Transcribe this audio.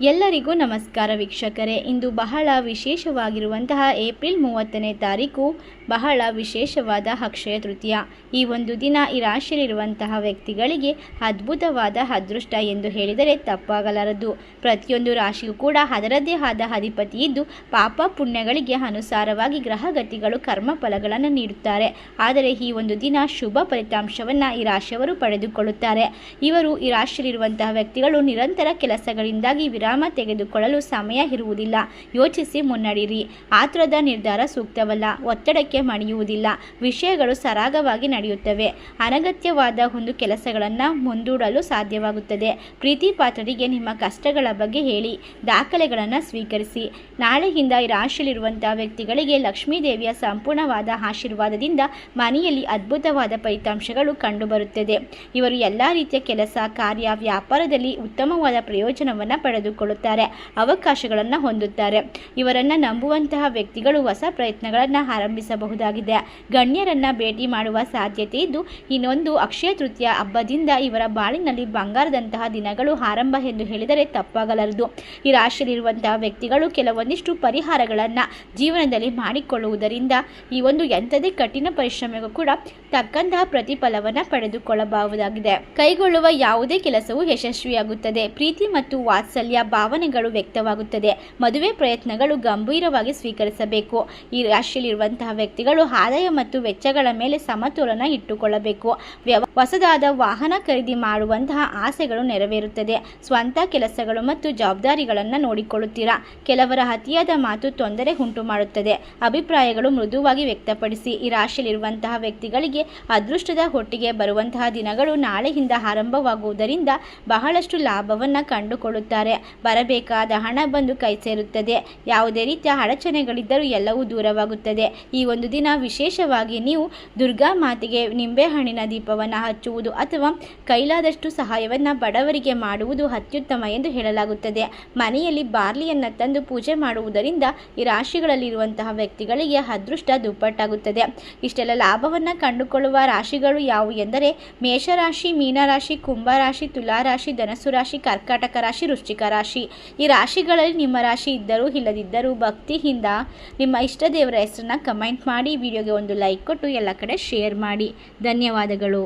ಎಲ್ಲರಿಗೂ ನಮಸ್ಕಾರ ವೀಕ್ಷಕರೇ. ಇಂದು ಬಹಳ ವಿಶೇಷವಾಗಿರುವಂತಹ ಏಪ್ರಿಲ್ ಮೂವತ್ತನೇ ತಾರೀಕು ಬಹಳ ವಿಶೇಷವಾದ ಅಕ್ಷಯ ತೃತೀಯ. ಈ ಒಂದು ದಿನ ಈ ರಾಶಿಯಲ್ಲಿರುವಂತಹ ವ್ಯಕ್ತಿಗಳಿಗೆ ಅದ್ಭುತವಾದ ಅದೃಷ್ಟ ಎಂದು ಹೇಳಿದರೆ ತಪ್ಪಾಗಲಾರದು. ಪ್ರತಿಯೊಂದು ರಾಶಿಯೂ ಕೂಡ ಅದರದ್ದೇ ಆದ ಅಧಿಪತಿ ಇದ್ದು ಪಾಪ ಪುಣ್ಯಗಳಿಗೆ ಅನುಸಾರವಾಗಿ ಗ್ರಹಗತಿಗಳು ಕರ್ಮ ಫಲಗಳನ್ನು ನೀಡುತ್ತಾರೆ. ಆದರೆ ಈ ಒಂದು ದಿನ ಶುಭ ಫಲಿತಾಂಶವನ್ನು ಈ ರಾಶಿಯವರು ಪಡೆದುಕೊಳ್ಳುತ್ತಾರೆ. ಇವರು ಈ ರಾಶಿಯಲ್ಲಿರುವಂತಹ ವ್ಯಕ್ತಿಗಳು ನಿರಂತರ ಕೆಲಸಗಳಿಂದಾಗಿ ವಿರಾಮ ತೆಗೆದುಕೊಳ್ಳಲು ಸಮಯ ಇರುವುದಿಲ್ಲ. ಯೋಚಿಸಿ ಮುನ್ನಡೆಯಿರಿ. ಆತುರದ ನಿರ್ಧಾರ ಸೂಕ್ತವಲ್ಲ. ಒತ್ತಡಕ್ಕೆ ಮಣಿಯುವುದಿಲ್ಲ. ವಿಷಯಗಳು ಸರಾಗವಾಗಿ ನಡೆಯುತ್ತವೆ. ಅನಗತ್ಯವಾದ ಒಂದು ಕೆಲಸಗಳನ್ನು ಮುಂದೂಡಲು ಸಾಧ್ಯವಾಗುತ್ತದೆ. ಪ್ರೀತಿ ಪಾತ್ರರಿಗೆ ನಿಮ್ಮ ಕಷ್ಟಗಳ ಬಗ್ಗೆ ಹೇಳಿ. ದಾಖಲೆಗಳನ್ನು ಸ್ವೀಕರಿಸಿ. ನಾಳೆಯಿಂದ ಈ ರಾಶಿಯಲ್ಲಿರುವಂತಹ ವ್ಯಕ್ತಿಗಳಿಗೆ ಲಕ್ಷ್ಮೀ ದೇವಿಯ ಸಂಪೂರ್ಣವಾದ ಆಶೀರ್ವಾದದಿಂದ ಮನೆಯಲ್ಲಿ ಅದ್ಭುತವಾದ ಫಲಿತಾಂಶಗಳು ಕಂಡುಬರುತ್ತದೆ. ಇವರು ಎಲ್ಲ ರೀತಿಯ ಕೆಲಸ, ಕಾರ್ಯ, ವ್ಯಾಪಾರದಲ್ಲಿ ಉತ್ತಮವಾದ ಪ್ರಯೋಜನವನ್ನು ಪಡೆದುಕೊಳ್ಳುತ್ತಾರೆ ಅವಕಾಶಗಳನ್ನು ಹೊಂದುತ್ತಾರೆ. ಇವರನ್ನು ನಂಬುವಂತಹ ವ್ಯಕ್ತಿಗಳು ಹೊಸ ಪ್ರಯತ್ನಗಳನ್ನು ಆರಂಭಿಸಬಹುದಾಗಿದೆ. ಗಣ್ಯರನ್ನ ಭೇಟಿ ಮಾಡುವ ಸಾಧ್ಯತೆ ಇದ್ದು, ಇನ್ನೊಂದು ಅಕ್ಷಯ ತೃತೀಯ ಹಬ್ಬದಿಂದ ಇವರ ಬಾಳಿನಲ್ಲಿ ಬಂಗಾರದಂತಹ ದಿನಗಳು ಆರಂಭ ಎಂದು ಹೇಳಿದರೆ ತಪ್ಪಾಗಲಾರದು. ಈ ರಾಶಿಯಲ್ಲಿರುವಂತಹ ವ್ಯಕ್ತಿಗಳು ಕೆಲವೊಂದಿಷ್ಟು ಪರಿಹಾರಗಳನ್ನು ಜೀವನದಲ್ಲಿ ಮಾಡಿಕೊಳ್ಳುವುದರಿಂದ ಈ ಒಂದು ಎಂಥದೇ ಕಠಿಣ ಪರಿಶ್ರಮಕ್ಕೂ ಕೂಡ ತಕ್ಕಂತಹ ಪ್ರತಿಫಲವನ್ನು ಪಡೆದುಕೊಳ್ಳಬಹುದಾಗಿದೆ. ಕೈಗೊಳ್ಳುವ ಯಾವುದೇ ಕೆಲಸವು ಯಶಸ್ವಿಯಾಗುತ್ತದೆ. ಪ್ರೀತಿ ಮತ್ತು ವಾತ್ಸಲ್ಯ ಭಾವನೆಗಳು ವ್ಯಕ್ತವಾಗುತ್ತದೆ. ಮದುವೆ ಪ್ರಯತ್ನಗಳು ಗಂಭೀರವಾಗಿ ಸ್ವೀಕರಿಸಬೇಕು. ಈ ರಾಶಿಯಲ್ಲಿರುವಂತಹ ವ್ಯಕ್ತಿಗಳು ಆದಾಯ ಮತ್ತು ವೆಚ್ಚಗಳ ಮೇಲೆ ಸಮತೋಲನ ಇಟ್ಟುಕೊಳ್ಳಬೇಕು. ವ್ಯವ ಹೊಸದಾದ ವಾಹನ ಖರೀದಿ ಮಾಡುವಂತಹ ಆಸೆಗಳು ನೆರವೇರುತ್ತದೆ. ಸ್ವಂತ ಕೆಲಸಗಳು ಮತ್ತು ಜವಾಬ್ದಾರಿಗಳನ್ನು ನೋಡಿಕೊಳ್ಳುತ್ತೀರಾ? ಕೆಲವರ ಅತಿಯಾದ ಮಾತು ತೊಂದರೆ ಉಂಟು ಮಾಡುತ್ತದೆ. ಅಭಿಪ್ರಾಯಗಳು ಮೃದುವಾಗಿ ವ್ಯಕ್ತಪಡಿಸಿ, ಈ ರಾಶಿಯಲ್ಲಿರುವಂತಹ ವ್ಯಕ್ತಿಗಳಿಗೆ ಅದೃಷ್ಟದ ಹೊಟ್ಟಿಗೆ ಬರುವಂತಹ ದಿನಗಳು ನಾಳೆಯಿಂದ ಆರಂಭವಾಗುವುದರಿಂದ ಬಹಳಷ್ಟು ಲಾಭವನ್ನು ಕಂಡುಕೊಳ್ಳುತ್ತಾರೆ. ಬರಬೇಕಾದ ಹಣ ಬಂದು ಕೈ ಸೇರುತ್ತದೆ. ಯಾವುದೇ ರೀತಿಯ ಅಡಚಣೆಗಳಿದ್ದರೂ ಎಲ್ಲವೂ ದೂರವಾಗುತ್ತದೆ. ಈ ಒಂದು ದಿನ ವಿಶೇಷವಾಗಿ ನೀವು ದುರ್ಗಾ ಮಾತೆಗೆ ನಿಂಬೆಹಣ್ಣಿನ ದೀಪವನ್ನು ಹಚ್ಚುವುದು ಅಥವಾ ಕೈಲಾದಷ್ಟು ಸಹಾಯವನ್ನು ಬಡವರಿಗೆ ಮಾಡುವುದು ಅತ್ಯುತ್ತಮ ಎಂದು ಹೇಳಲಾಗುತ್ತದೆ. ಮನೆಯಲ್ಲಿ ಬಾರ್ಲಿಯನ್ನು ತಂದು ಪೂಜೆ ಮಾಡುವುದರಿಂದ ಈ ರಾಶಿಗಳಲ್ಲಿರುವಂತಹ ವ್ಯಕ್ತಿಗಳಿಗೆ ಅದೃಷ್ಟ ದುಪ್ಪಟ್ಟಾಗುತ್ತದೆ. ಇಷ್ಟೆಲ್ಲ ಲಾಭವನ್ನು ಕಂಡುಕೊಳ್ಳುವ ರಾಶಿಗಳು ಯಾವುವು ಎಂದರೆ ಮೇಷರಾಶಿ, ಮೀನರಾಶಿ, ಕುಂಭರಾಶಿ, ತುಲಾರಾಶಿ ಧನಸ್ಸು ರಾಶಿ ಕರ್ಕಾಟಕ ರಾಶಿ, ವೃಶ್ಚಿಕ ರಾಶಿ. ಈ ರಾಶಿಗಳಲ್ಲಿ ನಿಮ್ಮ ರಾಶಿ ಇದ್ದರೂ ಇಲ್ಲದಿದ್ದರೂ ಭಕ್ತಿಯಿಂದ ನಿಮ್ಮ ಇಷ್ಟ ದೇವರ ಹೆಸರನ್ನ ಕಮೆಂಟ್ ಮಾಡಿ, ವಿಡಿಯೋಗೆ ಒಂದು ಲೈಕ್ ಕೊಟ್ಟು ಎಲ್ಲ ಕಡೆ ಶೇರ್ ಮಾಡಿ. ಧನ್ಯವಾದಗಳು.